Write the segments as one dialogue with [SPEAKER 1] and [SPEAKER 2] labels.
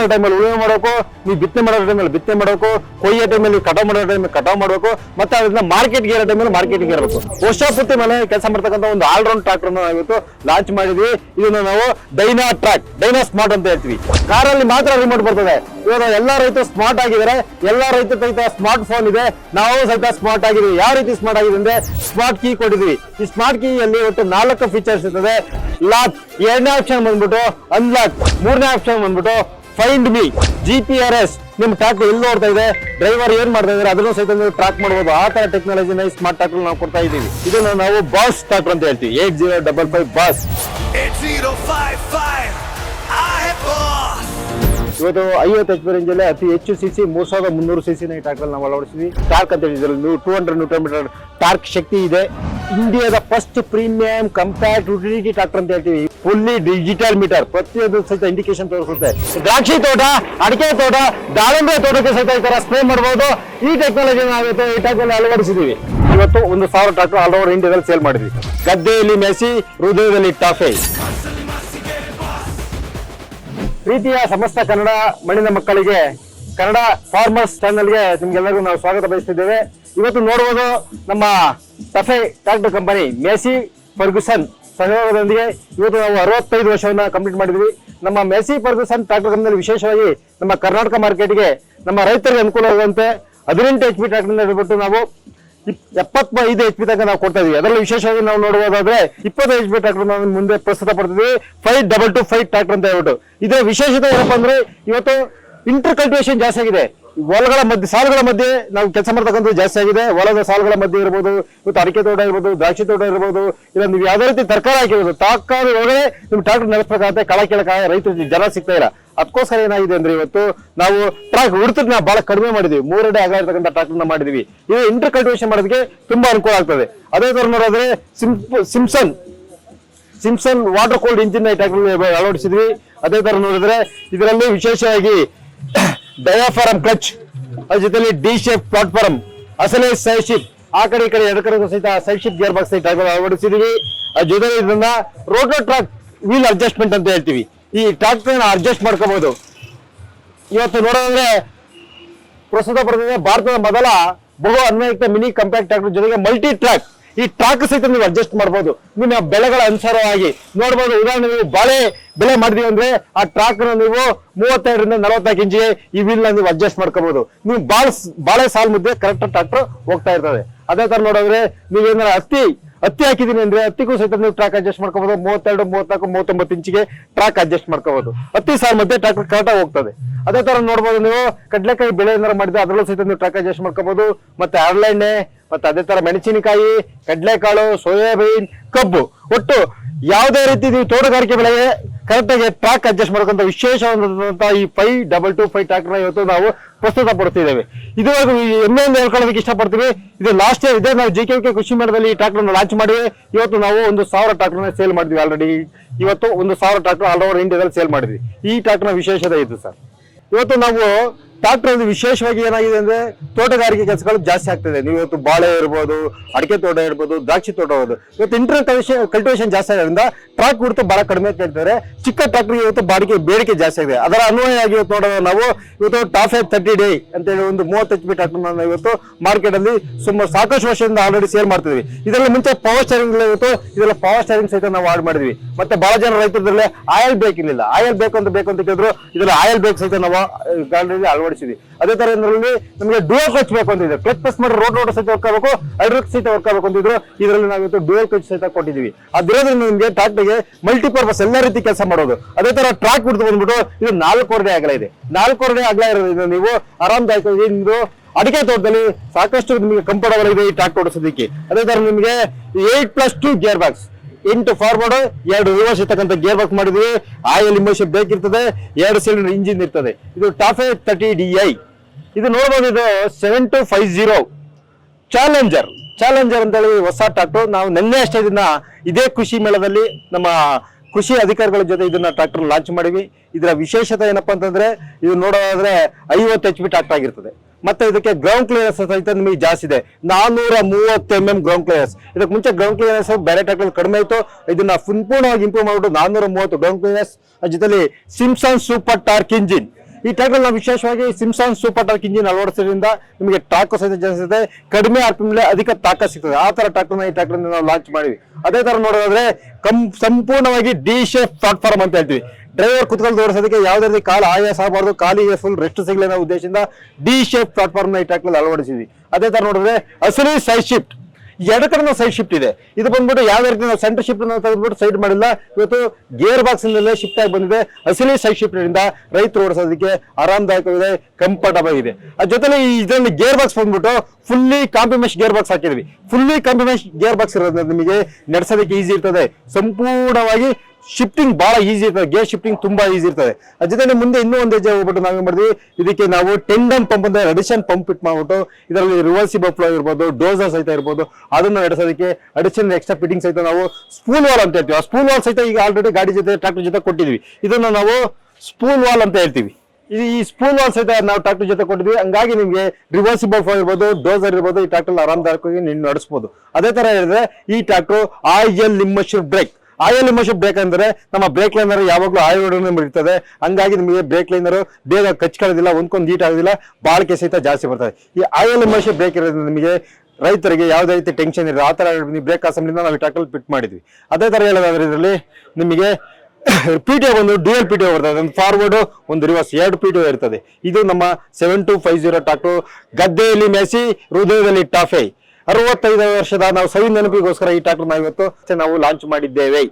[SPEAKER 1] ಮಾಡೋ ಟೈಮಲ್ಲಿ ಉಳುಮೆ ಮಾಡಬೇಕು, ನೀವು ಬಿತ್ತನೆ ಮಾಡೋ ಟೈಮಲ್ಲಿ ಬಿತ್ತನೆ ಮಾಡಬೇಕು, ಕೊಯ್ಯೋ ಟೈಮಲ್ಲಿ ಕಟಾವ್ ಮಾಡೋ ಟೈಮಲ್ಲಿ ಕಟಾವ್ ಮಾಡಬೇಕು, ಮತ್ತೆ ಅದನ್ನ ಮಾರ್ಕೆಟ್ಗೆ ಇರೋ ಟೈಮಲ್ಲಿ ಮಾರ್ಕೆಟ್ಗೆ ಇರಬೇಕು ವರ್ಷ ಪೂರ್ತಿ ಮನೆ ಕೆಲಸ ಮಾಡ್ತಕ್ಕಂಥ ಒಂದು ಆಲ್ರೌಂಡ್ ಟ್ರಾಕ್ಟರ್ ನಾವು ಇವತ್ತು ಲಾಂಚ್ ಮಾಡಿದ್ವಿ. ಇದನ್ನ ನಾವು ಡೈನಾ ಟ್ರಾಕ್ ಡೈನಾ ಸ್ಮಾರ್ಟ್ ಅಂತ ಹೇಳ್ತೀವಿ. ಕಾರಲ್ಲಿ ಮಾತ್ರ ರಿಮೋಟ್ ಬರ್ತದೆ. ಇವಾಗ ಎಲ್ಲಾ ರೈತರು ಸ್ಮಾರ್ಟ್ ಆಗಿದ್ದಾರೆ. ಎಲ್ಲಾ ರೈತರ ಸಹಿತ ಸ್ಮಾರ್ಟ್ ಫೋನ್ ಇದೆ. ನಾವು ಸಹಿತ ಸ್ಮಾರ್ಟ್ ಆಗಿದ್ದೀವಿ. ಯಾವ ರೀತಿ ಸ್ಮಾರ್ಟ್ ಆಗಿದೆ ಅಂದ್ರೆ ಸ್ಮಾರ್ಟ್ ಕೀ ಕೊಟ್ಟಿದ್ವಿ ಈ ಸ್ಮಾರ್ಟ್ ಕೀ ಅಲ್ಲಿ ಒಟ್ಟು ನಾಲ್ಕು ಫೀಚರ್ಸ್ ಇರ್ತದೆ. ಲಾಕ್ ಎರಡನೇ ಆಪ್ಷನ್ ಬಂದ್ಬಿಟ್ಟು ಅನ್ಲಾಕ್ ಮೂರನೇ ಆಪ್ಷನ್ ಬಂದ್ಬಿಟ್ಟು find me G P R S ನಿಮ್ ಟ್ರಾಕ್ ಎಲ್ಲಿ ನೋಡ್ತಾ ಇದೆ? ಡ್ರೈವರ್ ಏನ್ ಮಾಡ್ತಾ ಇದ್ದಾರೆ ಅದನ್ನು ಸಹಿತ ನೀವು ಟ್ರಾಕ್ ಮಾಡಬಹುದು ಆ ತರ ಟೆಕ್ನಾಲಜಿನ ಸ್ಮಾರ್ಟ್ ಟ್ರಾಕ್ಟರ್ ನಾವು ಕೊಡ್ತಾ ಇದೀವಿ ಇದನ್ನ ನಾವು ಬಾಸ್ ಟ್ರಾಕ್ಟರ್ ಅಂತ ಹೇಳ್ತೀವಿ. Eight zero double five boss
[SPEAKER 2] 8055 I have boss.
[SPEAKER 1] ಇವತ್ತು ಐವತ್ತು ಎಚ್ ಪಿ ರೇಂಜ್ ಅಲ್ಲಿ ಅತಿ ಹೆಚ್ಚು ಸಿ ಸಿ ಮೂರ್ ಸಾವಿರದ ಮುನ್ನೂರು ಸಿ ಸಿ ನ ಟ್ರ್ಯಾಕ್ಟರ್ ನಾವು ಅಳವಡಿಸಿದ್ವಿ ಟಾರ್ಕ್ ಅಂತ ಹೇಳಿದ್ರೆ two hundred newton metre torque ಶಕ್ತಿ ಇದೆ. ಇಂಡಿಯಾದ first premium compact utility tractor ಅಂತ ಹೇಳ್ತೀವಿ. ಫುಲ್ಲಿ ಡಿಜಿಟಲ್ ಮೀಟರ್ ಪ್ರತಿಯೊಂದು ಸಹಿತ ಇಂಡಿಕೇಶನ್ ತೋರಿಸುತ್ತೆ. ದ್ರಾಕ್ಷಿ ತೋಟ, ಅಡಿಕೆ ತೋಟ, ದಾಳಿಂಬೆ ತೋಟಕ್ಕೆ ಸಹಿತ ಈ ತರ ಸ್ಪ್ರೇ ಮಾಡಬಹುದು ಈ ಟೆಕ್ನಾಲಜಿ ನಾವು ಈ ಟ್ರಾಕ್ಟರ್ ಅಳವಡಿಸಿದೀವಿ. ಇವತ್ತು ಒಂದು ಸಾವಿರ ಟ್ರಾಕ್ಟರ್ ಆಲ್ ಓವರ್ ಇಂಡಿಯಾದಲ್ಲಿ ಸೇಲ್ ಮಾಡಿದ್ವಿ. ಗದ್ದೆಯಲ್ಲಿ ಮೆಸಿ ಹೃದಯದಲ್ಲಿ ಟಾಫೆ ಪ್ರೀತಿಯ ಸಮಸ್ತ ಕನ್ನಡ ಮಣ್ಣಿನ ಮಕ್ಕಳಿಗೆ, ಕನ್ನಡ ಫಾರ್ಮರ್ಸ್ ಚಾನೆಲ್ಗೆ ನಿಮ್ಗೆಲ್ಲರಿಗೂ ನಾವು ಸ್ವಾಗತ ಬಯಸ್ತಿದ್ದೇವೆ. ಇವತ್ತು ನೋಡುವುದು ನಮ್ಮ TAFE tractor company Massey Ferguson ಸಹಯೋಗದೊಂದಿಗೆ ಇವತ್ತು ನಾವು ಅರವತ್ತೈದು ವರ್ಷವನ್ನು ಕಂಪ್ಲೀಟ್ ಮಾಡಿದ್ವಿ. ನಮ್ಮ ಮೇಸಿ ಫರ್ಗುಸನ್ ಟ್ರಾಕ್ಟರ್ ಕಂಪನಿಯಲ್ಲಿ ವಿಶೇಷವಾಗಿ ನಮ್ಮ ಕರ್ನಾಟಕ ಮಾರ್ಕೆಟ್ಗೆ ನಮ್ಮ ರೈತರಿಗೆ ಅನುಕೂಲ ಆಗುವಂತೆ ಹದಿನೆಂಟು ಎಚ್ ಪಿ ಟ್ರಾಕ್ಟರ್ನ ಹಿಡಿದ್ಬಿಟ್ಟು ನಾವು ಎಪ್ಪತ್ತೈದು ಎಚ್ ಪಿ ತನಕ ನಾವು ಕೊಡ್ತಾ ಇದೀವಿ. ಅದರಲ್ಲಿ ವಿಶೇಷವಾಗಿ ನಾವು ನೋಡಬಹುದಾದ್ರೆ ಇಪ್ಪತ್ತು ಎಚ್ ಪಿ ಟ್ರಾಕ್ಟರ್ ನಾವು ಮುಂದೆ ಪ್ರಸ್ತುತ ಪಡ್ತಿದ್ವಿ. Five double two five tractor ಅಂತ ಹೇಳ್ಬಿಟ್ಟು. ಇದರ ವಿಶೇಷತೆ ಏನಪ್ಪಾ ಅಂದ್ರೆ ಇವತ್ತು ಇಂಟರ್ ಕಲ್ಟಿವೇಶನ್ ಜಾಸ್ತಿ ಆಗಿದೆ. ಹೊಲಗಳ ಮಧ್ಯೆ, ಸಾಲುಗಳ ಮಧ್ಯೆ ನಾವು ಕೆಲಸ ಮಾಡ್ತಕ್ಕಂಥದ್ದು ಜಾಸ್ತಿ ಆಗಿದೆ. ಹೊಲದ ಸಾಲುಗಳ ಮಧ್ಯೆ ಇರ್ಬೋದು ಇವತ್ತು ಅಡಿಕೆ ತೋಟ ಇರ್ಬೋದು, ದ್ರಾಕ್ಷಿ ತೋಟ ಇರ್ಬೋದು, ಇಲ್ಲ ನೀವು ಯಾವುದೇ ರೀತಿ ತರಕಾರಿ ಹಾಕಿರ್ಬೋದು, ತರಕಾರಿ ಒಳಗಡೆ ನಿಮ್ಗೆ ಟ್ರಾಕ್ಟರ್ ನಡೆಸ್ಬೇಕಾಗುತ್ತೆ ಕಳ ಕೆಳಕ ರೈತರಿಗೆ ಜನ ಸಿಗ್ತಾ ಇಲ್ಲ. ಅದಕ್ಕೋಸ್ಕರ ಏನಾಗಿದೆ ಅಂದ್ರೆ ಇವತ್ತು ನಾವು ಟ್ರಾಕ್ ಹುಡುತನ್ನ ಬಹಳ ಕಡಿಮೆ ಮಾಡಿದ್ವಿ. ಮೂರಡೆ ಅಗಲ ಇರತಕ್ಕಂಥ ಟ್ರಾಕ್ಟರ್ ಮಾಡಿದ್ವಿ. ಇದು ಇಂಟರ್ ಕಲ್ಟಿವೇಶನ್ ಮಾಡೋದಕ್ಕೆ ತುಂಬಾ ಅನುಕೂಲ ಆಗ್ತದೆ. ಅದೇ ತರ ನೋಡಿದ್ರೆ Simpson Simpson water cooled engine tractor ಅಳವಡಿಸಿದ್ವಿ. ಅದೇ ತರ ನೋಡಿದ್ರೆ ಇದರಲ್ಲಿ ವಿಶೇಷವಾಗಿ ಡಯಾಫಾರಂ ಕ್ಲಚ್ ಅದ್ರ ಡಿ ಶೇಪ್ ಪ್ಲಾಟ್ಫಾರ್ಮ್ ಅಸಲೇ ಸೈಡ್ ಶಿಪ್ ಆ ಕಡೆ ಈ ಕಡೆ ಎರಡು ಕಡೆ ಸಹಿತ side shift gear box type ಅಳವಡಿಸಿದೀವಿ ಅದ್ರ ಜೊತೆಲಿ ಇದನ್ನ ರೋಟೋ ಟ್ರಾಕ್ ವೀಲ್ ಅಡ್ಜಸ್ಟ್ಮೆಂಟ್ ಅಂತ ಹೇಳ್ತೀವಿ. ಈ ಟ್ರಾಕ್ಟರ್ ಅಡ್ಜಸ್ಟ್ ಮಾಡ್ಕೋಬಹುದು ಇವತ್ತು ನೋಡೋದಂದ್ರೆ ಪ್ರಸ್ತುತ ಪಡೆದ ಭಾರತದ ಮೊದಲ ಬಹು ಅನ್ವಯುಕ್ತ ಮಿನಿ ಕಂಪ್ಯಾಕ್ಟ್ ಟ್ರಾಕ್ಟರ್ ಜೊತೆಗೆ ಮಲ್ಟಿ ಟ್ರ್ಯಾಕ್ ಈ ಟ್ರಾಕ್ ಸಹಿತ ನೀವು ಅಡ್ಜಸ್ಟ್ ಮಾಡಬಹುದು ನಿಮ್ಮ ಬೆಳೆಗಳ ಅನುಸಾರವಾಗಿ ನೋಡಬಹುದು ಉದಾಹರಣೆ ನೀವು ಬಾಳೆ ಬೆಳೆ ಮಾಡಿದೀವಿ ಅಂದ್ರೆ ಆ ಟ್ರಾಕ್ ನೀವು ಮೂವತ್ತೆರಡರಿಂದ ನಲವತ್ನಾಲ್ಕು ಇಂಚಿಗೆ ಈ ವೀಲ್ ನೀವು ಅಡ್ಜಸ್ಟ್ ಮಾಡ್ಕೋಬಹುದು ನೀವು ಬಾಳೆ ಬಾಳೆ ಸಾಲ್ ಮುದ್ದೆ ಕರೆಕ್ಟ್ ಟ್ರಾಕ್ಟರ್ ಹೋಗ್ತಾ ಇರ್ತದೆ. ಅದೇ ತರ ನೋಡಿದ್ರೆ ನೀವೇನಾರ ಹತ್ತಿ ಹತ್ತಿ ಹಾಕಿದೀನಿ ಅಂದ್ರೆ ಹತ್ತಿಗೂ ಸಹಿತ ನೀವು ಟ್ರಾಕ್ ಅಡ್ಜಸ್ಟ್ ಮಾಡ್ಕೋಬಹುದು ಮೂವತ್ತೆರಡು, ಮೂವತ್ನಾಲ್ಕು, ಮೂವತ್ತೊಂಬತ್ತು ಇಂಚಿಗೆ ಟ್ರಾಕ್ ಅಡ್ಜಸ್ಟ್ ಮಾಡ್ಕೋಬಹುದು ಹತ್ತಿ ಸಾಲ್ ಮಧ್ಯೆ ಟ್ರಾಕ್ಟರ್ ಕರೆಕ್ಟ್ ಹೋಗ್ತದೆ. ಅದೇ ತರ ನೋಡ್ಬೋದು ನೀವು ಕಡ್ಲೆಕಾಯಿ ಬೆಳೆ ಏನಾರ ಮಾಡಿದ್ರೆ ಅದರಲ್ಲೂ ಸಹಿತ ನೀವು ಟ್ರಾಕ್ ಅಡ್ಜಸ್ಟ್ ಮಾಡ್ಕೋಬಹುದು ಮತ್ತೆ ಹರಳೆಣ್ಣೆ ಮತ್ತೆ ಅದೇ ತರ ಮೆಣಸಿನಕಾಯಿ, ಕಡಲೆಕಾಳು, ಸೋಯಾಬೀನ್, ಕಬ್ಬು. ಒಟ್ಟು ಯಾವುದೇ ರೀತಿ ನೀವು ತೋಟಗಾರಿಕೆ ಬೆಳೆಗೆ ಕರೆಕ್ಟ್ ಆಗಿ ಟ್ರಾಕ್ ಅಡ್ಜಸ್ಟ್ ಮಾಡ್ಕೊಂತ ವಿಶೇಷವಾದಂತಹ ಈ ಫೈವ್ ಡಬಲ್ ಟು ಫೈವ್ ಟ್ರ್ಯಾಕ್ನ ಇವತ್ತು ನಾವು ಪ್ರಸ್ತುತ ಪಡ್ತಿದ್ದೇವೆ. ಇದುವರೆಗೂ ಒಂದು ಹೇಳ್ಕೊಳ್ಳೋದಕ್ಕೆ ಇಷ್ಟಪಡ್ತೀವಿ. ಇದು ಲಾಸ್ಟ್ ಇಯರ್ ಇದೆ. ನಾವು ಜಿ ಕೆ ಕೆ ಕೃಷಿ ಮೇಳದಲ್ಲಿ ಈ ಟ್ರ್ಯಾಕ್ಟರ್ನ ಲಾಂಚ್ ಮಾಡಿವೆ. ಇವತ್ತು ನಾವು ಒಂದು ಸಾವಿರ ಟ್ರ್ಯಾಕ್ಟರ್ನ ಸೇಲ್ ಮಾಡಿದ್ವಿ ಆಲ್ರೆಡಿ ಇವತ್ತು ಒಂದು ಸಾವಿರ ಟ್ರ್ಯಾಕ್ಟರ್ ಆಲ್ ಓವರ್ ಇಂಡಿಯಾದಲ್ಲಿ ಸೇಲ್ ಮಾಡಿದ್ವಿ. ಈ ಟ್ರ್ಯಾಕ್ಟರ್ನ ವಿಶೇಷತೆ ಇದು ಸರ್ ಇವತ್ತು ನಾವು ಟ್ರಾಕ್ಟರ್ ಒಂದು ವಿಶೇಷವಾಗಿ ಏನಾಗಿದೆ ಅಂದ್ರೆ ತೋಟಗಾರಿಕೆ ಕೆಲಸಗಳು ಜಾಸ್ತಿ ಆಗ್ತದೆ ನೀವು ಇವತ್ತು ಬಾಳೆ ಇರ್ಬೋದು, ಅಡಿಕೆ ತೋಟ ಇರ್ಬೋದು, ದ್ರಾಕ್ಷಿ ತೋಟ ಇರ್ಬೋದು. ಇವತ್ತು ಇಂಟರ್ ಕಲ್ಟಿವೇಶನ್ ಜಾಸ್ತಿ ಆಗೋದ್ರಿಂದ ಟ್ರಾಕ್ ಗುರುತು ಬಹಳ ಕಡಿಮೆ ಕೇಳ್ತಾರೆ ಚಿಕ್ಕ ಟ್ರಾಕ್ಟರ್ ಇವತ್ತು ಬಾಡಿಗೆ ಬೇಡಿಕೆ ಜಾಸ್ತಿ ಆಗಿದೆ. ಅದರ ಅನ್ವಯವಾಗಿ ಇವತ್ತು ನೋಡೋದು ನಾವು. ಇವತ್ತು ಟಾಪ್ ಎಫ್ ತರ್ಟಿ ಡೇ ಅಂತ ಹೇಳಿ ಒಂದು ಮೂವತ್ತು ಎಚ್ ಪಿ ಟ್ರಾಕ್ಟರ್ ಇವತ್ತು. ಮಾರ್ಕೆಟ್ ಅಲ್ಲಿ ಸುಮಾರು ಸಾಕಷ್ಟು ವರ್ಷದಿಂದ ಆಲ್ರೆಡಿ ಸೇಲ್ ಮಾಡ್ತಿದ್ವಿ. ಇದರಲ್ಲಿ ಮುಂಚೆ ಪವರ್ ಸ್ಟೇರಿಂಗ್ ಇವತ್ತು. ಇದೆಲ್ಲ ಪವರ್ ಸ್ಟೇರಿಂಗ್ ಸಹಿತ ನಾವು ಆಡ್ ಮಾಡಿದ್ವಿ. ಮತ್ತೆ ಬಹಳ ಜನ ರೈತರಲ್ಲಿ ಆಯಲ್ ಬೇಕಿರ್ಲಿಲ್ಲ ಆಯಲ್ ಬೇಕು ಅಂತ ಬೇಕು ಅಂತ ಕೇಳಿದ್ರು. ಇದರಲ್ಲಿ ಆಯಲ್ ಬೇಕು ಸಹಿತ ನಾವು ಗಾಡಿಯಲ್ಲಿ ಅಳವಡಿಸಿದ್ವಿ ಅದೇ ತರ ನಮಗೆ ಡುಯಲ್ ಕ್ಲಚ್ ಬೇಕು ಅಂತಿದ್ರು ಕ್ಲಚ್ ಪ್ರೆಸ್ ಮಾಡಿ ರೋಡ್ ರೋಡ್ ಸಹಿತ ವರ್ಕ್ ಆಗಬೇಕು ಹೈಡ್ರಿಕ್ ಸಹಿತ ವರ್ಕ್ ಆಗಬೇಕು ಅಂತಿದ್ರು ಇದರಲ್ಲಿ ನಾವಿವತ್ತು ಡುಯಲ್ ಕ್ಲಚ್ ಸಹಿತ ಕೊಟ್ಟಿದ್ವಿ ಅದಿರೋದ್ರಿಂದ ನಿಮಗೆ ಟ್ರಾಕ್ಟರ್ಗೆ ಮಲ್ಟಿಪರ್ಪಸ್ ಎಲ್ಲ ರೀತಿ ಕೆಲಸ ಮಾಡೋದು. ಅದೇ ತರ ಟ್ರಾಕ್ ಬಿಡ್ತು ಬಂದ್ಬಿಟ್ಟು ಇದು ನಾಲ್ಕೂವರೆ ಅಗಲ ಇದೆ. ನಾಲ್ಕೂವರೆ ಅಗಲ ಇರೋದ್ರಿಂದ ನೀವು ಆರಾಮದಾಯಕವಾಗಿ ನಿಮ್ದು ಅಡಿಕೆ ತೋಟದಲ್ಲಿ ಸಾಕಷ್ಟು ನಿಮಗೆ ಕಂಫರ್ಟಬಲ್ ಇದೆ ಈ ಟ್ರಾಕ್ ಓಡಿಸೋದಕ್ಕೆ. ಅದೇ ತರ ನಿಮಗೆ eight plus two gear box ಎಂಟು ಫಾರ್ವರ್ಡ್ ಎರಡು ರಿವರ್ಸ್ ಇರ್ತಕ್ಕಂಥ ಗೇರ್ ಬಾಕ್ಸ್ ಮಾಡಿದ್ವಿ. ಆಯಿಲ್ ಇಮೋಷನ್ ಬೇಕಿರ್ತದೆ, ಎರಡು ಸಿಲಿಂಡರ್ ಇಂಜಿನ್ ಇರ್ತದೆ. ಇದು ಟಾಫೆ ತರ್ಟಿ ಡಿ ಐ ಇದು ನೋಡ್ಬೋದು ಇದು seven two five zero challenger challenger ಅಂತ ಹೇಳಿ ಹೊಸ ಟ್ರಾಕ್ಟರ್ ನಾವು ನಿನ್ನೆ ಅಷ್ಟೇ ಇದನ್ನ ಇದೇ ಕೃಷಿ ಮೇಳದಲ್ಲಿ ನಮ್ಮ ಕೃಷಿ ಅಧಿಕಾರಿಗಳ ಜೊತೆ ಇದನ್ನ ಟ್ರಾಕ್ಟರ್ ಲಾಂಚ್ ಮಾಡಿವಿ ಇದರ ವಿಶೇಷತೆ ಏನಪ್ಪಾ ಅಂತಂದ್ರೆ, ಇದು ನೋಡೋದಾದ್ರೆ ಐವತ್ತು ಎಚ್ ಪಿ ಟ್ರಾಕ್ಟರ್ ಆಗಿರ್ತದೆ. ಮತ್ತೆ ಇದಕ್ಕೆ ಗ್ರೌಂಡ್ ಕ್ಲಿಯರೆನ್ಸ್ ಸಹಿತ ನಿಮಗೆ ಜಾಸ್ತಿ ಇದೆ. ನಾನೂರ ಮೂವತ್ತು ಎಂ ಎಂ ಗ್ರೌಂಡ್ ಕ್ಲಿಯರೆನ್ಸ್ ಇದಕ್ಕೆ ಮುಂಚೆ ಗ್ರೌಂಡ್ ಕ್ಲಿಯರೆನ್ಸ್ ಬೇರೆ ಟ್ರಾಕ್ಟರ್ ಕಡಿಮೆ ಇತ್ತು. ಇದನ್ನ ಸಂಪೂರ್ಣವಾಗಿ ಇಂಪ್ರೂವ್ ಮಾಡಿಬಿಟ್ಟು ನಾನೂರ ಮೂವತ್ತು ಗ್ರೌಂಡ್ ಕ್ಲಿಯರೆನ್ಸ್ ಜೊತೆಲಿ ಸಿಮ್ಸನ್ ಸೂಪರ್ ಟಾರ್ಕ್ ಇಂಜಿನ್ ಈ ಟ್ರ್ಯಾಕ್ಟರ್ ನಾವು ವಿಶೇಷವಾಗಿ ಸಿಮ್ಸಾನ್ ಸೂಪರ್ ಟಾರ್ಕ್ ಇಂಜಿನ್ ಅಳವಡಿಸೋದ್ರಿಂದ ನಿಮಗೆ ಟಾಕ್ ಸಹಿತ ಜಾಸ್ತಿ ಕಡಿಮೆ ಪಿ ಅಧಿಕ ತಾಕ ಸಿಗ್ತದೆ. ಆ ತರ ಟ್ರಾಕ್ಟರ್ನ ಈ ಟ್ರ್ಯಾಕ್ಟರ್ ನಾವು ಲಾಂಚ್ ಮಾಡಿವಿ ಅದೇ ತರ ನೋಡೋದಾದ್ರೆ, ಕಂ ಸಂಪೂರ್ಣವಾಗಿ ಡಿ ಶೇಪ್ ಪ್ಲಾಟ್ಫಾರ್ಮ್ ಅಂತ ಹೇಳ್ತೀವಿ. ಡ್ರೈವರ್ ಕುತ್ಕೊಂಡು ಓಡಿಸೋದಕ್ಕೆ ಯಾವುದೇ ರೀತಿ ಕಾಲು ಆಯಾಸ ಆಗಬಾರ್ದು, ಕಾಲಿಗೆ ಫುಲ್ ರೆಸ್ಟ್ ಸಿಗಲಿ ಅನ್ನೋ ಉದ್ದೇಶದಿಂದ ಡಿ ಶೇಪ್ ಪ್ಲಾಟ್ಫಾರ್ಮ್ನ ಈ ಅಳವಡಿಸಿದ್ವಿ. ಅದೇ ತರ ನೋಡಿದ್ರೆ ಅಸಲಿ ಸೈಡ್ ಶಿಫ್ಟ್ ಎರಡು ಕಡೆ ಸೈಡ್ ಶಿಫ್ಟ್ ಇದೆ. ಇದು ಬಂದ್ಬಿಟ್ಟು ಯಾವ ರೀತಿ ನಾವು ಸೆಂಟರ್ ಶಿಫ್ಟ್ ತೆಗೆದ್ಬಿಟ್ಟು ಸೈಡ್ ಮಾಡಿಲ್ಲ. ಇವತ್ತು ಗೇರ್ ಬಾಕ್ಸ್ ನಲ್ಲೇ ಶಿಫ್ಟ್ ಆಗಿ ಬಂದಿದೆ. ಅಸಲಿ ಸೈಡ್ ಶಿಫ್ಟ್ನಿಂದ ರೈತರು ಓಡಿಸೋದಕ್ಕೆ ಆರಾಮದಾಯಕವಾಗಿದೆ ಕಂಫರ್ಟಬಲ್ ಆಗಿದೆ. ಅದ್ರ ಜೊತೆಲಿ ಇದರಲ್ಲಿ ಗೇರ್ ಬಾಕ್ಸ್ ಬಂದ್ಬಿಟ್ಟು ಫುಲ್ಲಿ ಕಾಂಪ್ರಮೈಸ್ ಗೇರ್ ಬಾಕ್ಸ್ ಹಾಕಿದ್ವಿ. ಫುಲ್ಲಿ ಕಾಂಪ್ರಮೈಸ್ ಗೇರ್ ಬಾಕ್ಸ್ ಇರೋದ್ರಿಂದ ನಿಮಗೆ ನಡೆಸೋದಕ್ಕೆ ಈಸಿ ಇರ್ತದೆ. ಸಂಪೂರ್ಣವಾಗಿ ಶಿಫ್ಟಿಂಗ್ ಬಹಳ ಈಸಿ ಇರ್ತದೆ ಗೇರ್ ಶಿಫ್ಟಿಂಗ್ ತುಂಬಾ ಈಸಿ ಇರ್ತದೆ. ಅದ್ರ ಜೊತೆ ಮುಂದೆ ಇನ್ನೂ ಒಂದು ಹೆಜ್ಜೆ ಹೋಗ್ಬಿಟ್ಟು ನಾವೇನ್ ಮಾಡಿದ್ವಿ ಇದಕ್ಕೆ ನಾವು ಟೆಂಡನ್ ಪಂಪ್ ಅಂದ್ರೆ ಅಡಿಷನ್ ಪಂಪ್ ಇಟ್ ಮಾಡ್ಬಿಟ್ಟು, ಇದರಲ್ಲಿ ರಿವರ್ಸಿಬಲ್ ಫ್ಲೋ ಇರ್ಬೋದು ಡೋಸರ್ ಸಹಿತ ಇರ್ಬೋದು, ಅದನ್ನ ನಡೆಸೋದಕ್ಕೆ ಅಡಿಷನ್ ಎಕ್ಸ್ಟ್ರಾ ಫಿಟ್ಟಿಂಗ್ ಸಹಿತ ನಾವು ಸ್ಪೂಲ್ ವಾಲ್ ಅಂತ ಹೇಳ್ತೀವಿ. ಆ ಸ್ಪೂಲ್ ವಾಲ್ ಸಹಿತ ಈಗ ಆಲ್ರೆಡಿ ಗಾಡಿ ಜೊತೆ ಟ್ರಾಕ್ಟರ್ ಜೊತೆ ಕೊಟ್ಟಿದ್ವಿ. ಇದನ್ನ ನಾವು ಸ್ಪೂಲ್ ವಾಲ್ ಅಂತ ಹೇಳ್ತೀವಿ. ಈ ಸ್ಪೂನ್ ವಾಲ್ ಸಹಿತ ನಾವು ಟ್ರಾಕ್ಟರ್ ಜೊತೆ ಕೊಟ್ಟಿದ್ವಿ. ಹಂಗಾಗಿ ನಿಮಗೆ ರಿವರ್ಸಿಬಲ್ ಫ್ಲೋ ಇರ್ಬೋದು ಡೋಸರ್ ಇರ್ಬೋದು, ಈ ಟ್ರಾಕ್ಟರ್ ಆರಾಮದಾಯಕವಾಗಿ ನೀವು ನಡೆಸಬಹುದು ಅದೇ ತರ ಹೇಳಿದ್ರೆ, ಈ ಟ್ರಾಕ್ಟರ್ ಆಯಿಲ್ ಲಿಮ್ಮಶಿಪ್ ಬ್ರೇಕ್ ಆಯಿಲ್ ಲಿಮ್ಮಶಿಪ್ ಬೇಕಂದ್ರೆ ನಮ್ಮ ಬ್ರೇಕ್ ಲೈನರ್ ಯಾವಾಗಲೂ ಆಯಿಲ್ ಇರ್ತದೆ ಹಂಗಾಗಿ ನಿಮಗೆ ಬ್ರೇಕ್ ಲೈನರ್ ಬೇಗ ಕಚ್ಕೊಳ್ಳೋದಿಲ್ಲ ಒಂದ್ಕೊಂದು ಹೀಟ್ ಆಗೋದಿಲ್ಲ, ಬಾಳಿಕೆ ಸಹಿತ ಜಾಸ್ತಿ ಬರ್ತದೆ. ಈ ಆಯಿಲ್ ಬ್ರೇಕ್ ಇರೋದ್ರಿಂದ ನಿಮಗೆ ರೈತರಿಗೆ ಯಾವುದೇ ರೀತಿ ಟೆನ್ಷನ್ ಇರೋ ಆ ತರ ಬ್ರೇಕ್ ಅಸೆಂಬ್ಲಿನ ನಾವು ಟ್ಯಾಕಲ್ ಫಿಟ್ ಮಾಡಿದ್ವಿ. ಅದೇ ತರ ಹೇಳೋದಾದ್ರೆ ಇದರಲ್ಲಿ ನಿಮಗೆ ಪಿ ಟಿ ಒಂದು ಡ್ಯೂಯಲ್ ಪಿ ಟಿ ಬರ್ತದೆ. ಒಂದು ಫಾರ್ವರ್ಡ್ ಒಂದು ರಿವರ್ಸ್ ಎರಡು ಪಿ ಟಿ ಇರ್ತದೆ. ಇದು ನಮ್ಮ ಸೆವೆನ್ ಟು ಫೈವ್ ಜೀರೋ ಟಾಕ್ಟು ಗದ್ದೆಯಲ್ಲಿ ಮೆಸಿ ಹೃದಯದಲ್ಲಿ ಟಾಫೆ ಅರವತ್ತೈದು ವರ್ಷದ ನಾವು ಸವಿ ನೆನಪಿಗೋಸ್ಕರ ಈ ನಾವು ಇವತ್ತು ನಾವು ಲಾಂಚ್ ಮಾಡಿದ್ದೇವೆ.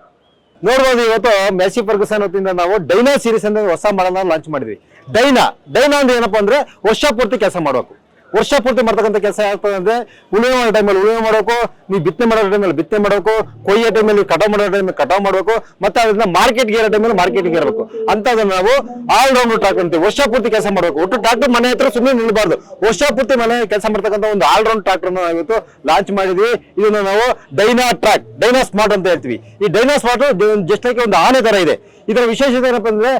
[SPEAKER 1] ನೋಡ್ಬೋದು ಇವತ್ತು ಮೆಸಿ ಪರ್ಗಸನ್ ವತಿಯಿಂದ ನಾವು ಡೈನಾ ಸೀರೀಸ್ ಅಂತ ಹೊಸ ಮಾಡಲ್ ಲಾಂಚ್ ಮಾಡಿದ್ವಿ. ಡೈನಾ ಡೈನಾ ಅಂದ್ರೆ ಏನಪ್ಪಾ ಅಂದ್ರೆ ವರ್ಷ ಪೂರ್ತಿ ಕೆಲಸ ಮಾಡಬೇಕು. ವರ್ಷ ಪೂರ್ತಿ ಮಾಡ್ತಕ್ಕಂಥ ಕೆಲಸ ಆಗ್ತದೆ ಅಂದ್ರೆ ಉಳುಮೆ ಮಾಡೋ ಟೈಮಲ್ಲಿ ಉಳುಮೆ ಮಾಡಬೇಕು, ನೀವು ಬಿತ್ತನೆ ಮಾಡೋ ಟೈಮಲ್ಲಿ ಬಿತ್ತನೆ ಮಾಡಬೇಕು, ಕೊಯ್ಯೋ ಟೈಮಲ್ಲಿ ಕಟಾವು ಮಾಡೋ ಟೈಮಲ್ಲಿ ಕಟಾವ್ ಮಾಡಬೇಕು, ಮತ್ತೆ ಅದನ್ನ ಮಾರ್ಕೆಟ್ಗೆ ಇರೋ ಟೈಮಲ್ಲಿ ಮಾರ್ಕೆಟ್ಗೆ ಇರಬೇಕು. ಅಂತದನ್ನ ನಾವು ಆಲ್ ರೌಂಡ್ ಟ್ರಾಕ್ ಅಂತೀವಿ. ವರ್ಷ ಪೂರ್ತಿ ಕೆಲಸ ಮಾಡಬೇಕು. ಒಟ್ಟು ಟ್ರಾಕ್ಟರ್ ಮನೆ ಹತ್ರ ಸುಮ್ಮನೆ ನಿಲ್ಬಾರ್ದು. ವರ್ಷ ಪೂರ್ತಿ ಮನೆ ಕೆಲಸ ಮಾಡ್ತಕ್ಕಂಥ ಒಂದು ಆಲ್ ರೌಂಡ್ ಟ್ರಾಕ್ಟರ್ ಇವತ್ತು ಲಾಂಚ್ ಮಾಡಿದ್ವಿ. ಇದನ್ನ ನಾವು ಡೈನಾ ಟ್ರಾಕ್ ಡೈನಾ ಸ್ಮಾರ್ಟ್ ಅಂತ ಹೇಳ್ತೀವಿ. ಈ ಡೈನಾ ಸ್ಮಾರ್ಟ್ ಜಸ್ಟ್ ಆಗಿ ಒಂದು ಆನೆ ತರ ಇದೆ. ಇದರ ವಿಶೇಷತೆ ಏನಪ್ಪ ಅಂದ್ರೆ